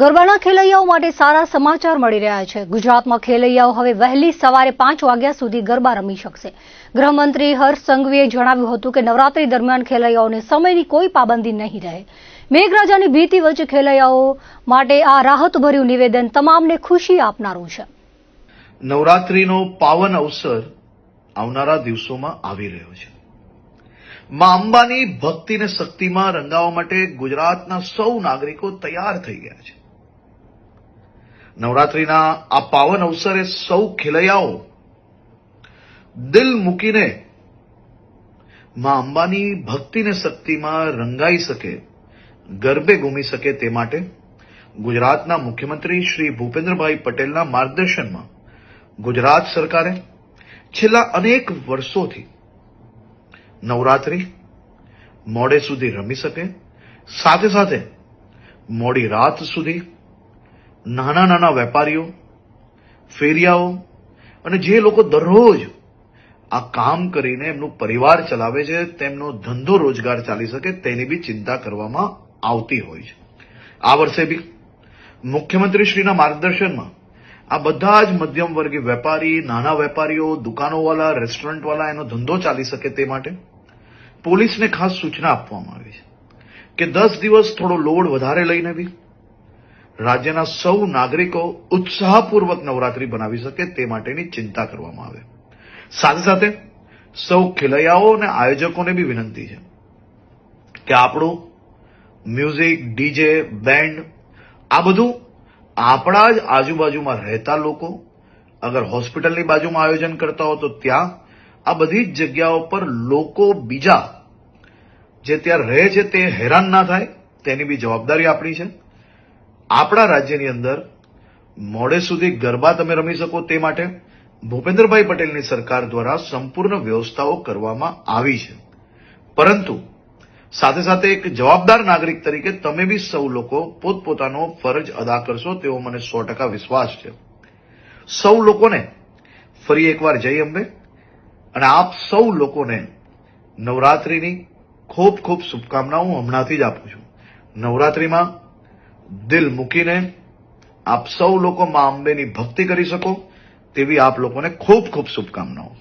ગરબાના ખેલૈયાઓ માટે સારા સમાચાર મળી રહ્યા છે. ગુજરાતમાં ખેલૈયાઓ હવે વહેલી સવારે પાંચ વાગ્યા સુધી ગરબા રમી શકશે. ગૃહમંત્રી હર્ષ સંઘવીએ જણાવ્યું હતું કે નવરાત્રી દરમિયાન ખેલૈયાઓને સમયની કોઈ પાબંદી નહીં રહે. મેઘરાજાની ભીતિ વચ્ચે ખેલૈયાઓ માટે આ રાહતભર્યું નિવેદન તમામને ખુશી આપનારું છે. નવરાત્રીનો પાવન અવસર આવનારા દિવસોમાં આવી રહ્યો છે. મા અંબાની ભક્તિને શક્તિમાં રંગાવવા માટે ગુજરાતના સૌ નાગરિકો તૈયાર થઈ ગયા છે. નવરાત્રીના આ પાવન અવસરે સૌ ખેલૈયાઓ દિલ મૂકીને મા અંબાની ભક્તિને શક્તિમાં રંગાઈ શકે, ગરબે ઘૂમી શકે તે માટે ગુજરાતના મુખ્યમંત્રી શ્રી ભૂપેન્દ્રભાઈ પટેલના માર્ગદર્શનમાં ગુજરાત સરકારે છેલ્લા અનેક વર્ષોથી નવરાત્રી મોડે સુધી રમી શકે, સાથે સાથે મોડી રાત સુધી નાના નાના વેપારીઓ, ફેરિયાઓ અને જે લોકો દરરોજ આ કામ કરીને એમનું પરિવાર ચલાવે છે, તેમનો ધંધો રોજગાર ચાલી શકે તેની બી ચિંતા કરવામાં આવતી હોય છે. આ વર્ષે બી મુખ્યમંત્રીશ્રીના માર્ગદર્શનમાં આ બધા જ મધ્યમ વર્ગીય વેપારી, નાના વેપારીઓ દુકાનોવાળા રેસ્ટોરન્ટવાળા એનો ધંધો ચાલી શકે તે માટે પોલીસને ખાસ સૂચના આપવામાં આવી છે કે દસ દિવસ થોડો લોડ વધારે લઈને બી રાજ્યના સૌ નાગરિકો ઉત્સાહપૂર્વક નવરાત્રી બનાવી શકે તે માટેની ચિંતા કરવામાં આવે. સાથે સાથે સૌ ખેલૈયાઓ અને આયોજકોને બી વિનંતી છે કે આપણું મ્યુઝિક, ડીજે, બેન્ડ, આ બધું આપણા જ આજુબાજુમાં રહેતા લોકો અગર હોસ્પિટલની બાજુમાં આયોજન કરતા હો તો ત્યાં આ બધી જ જગ્યાઓ પર લોકો બીજા જે ત્યાં રહે છે તે હેરાન ના થાય તેની બી જવાબદારી આપણી છે. આપણા રાજ્યની અંદર મોડે સુધી ગરબા તમે રમી શકો તે માટે ભૂપેન્દ્રભાઈ પટેલની સરકાર દ્વારા સંપૂર્ણ વ્યવસ્થાઓ કરવામાં આવી છે. પરંતુ સાથે સાથે એક જવાબદાર નાગરિક તરીકે તમે બી સૌ લોકો પોતપોતાનો ફરજ અદા કરશો તેવો મને સો ટકા વિશ્વાસ છે. સૌ લોકોને ફરી એકવાર જય અંબે અને આપ સૌ લોકોને નવરાત્રીની ખૂબ ખૂબ શુભકામનાઓ હમણાંથી જ આપું છું. નવરાત્રીમાં દિલ મૂકીને આપ સૌ લોકો મા અંબેની ભક્તિ કરી શકો તેવી આપ લોકોને ખૂબ ખૂબ શુભકામનાઓ.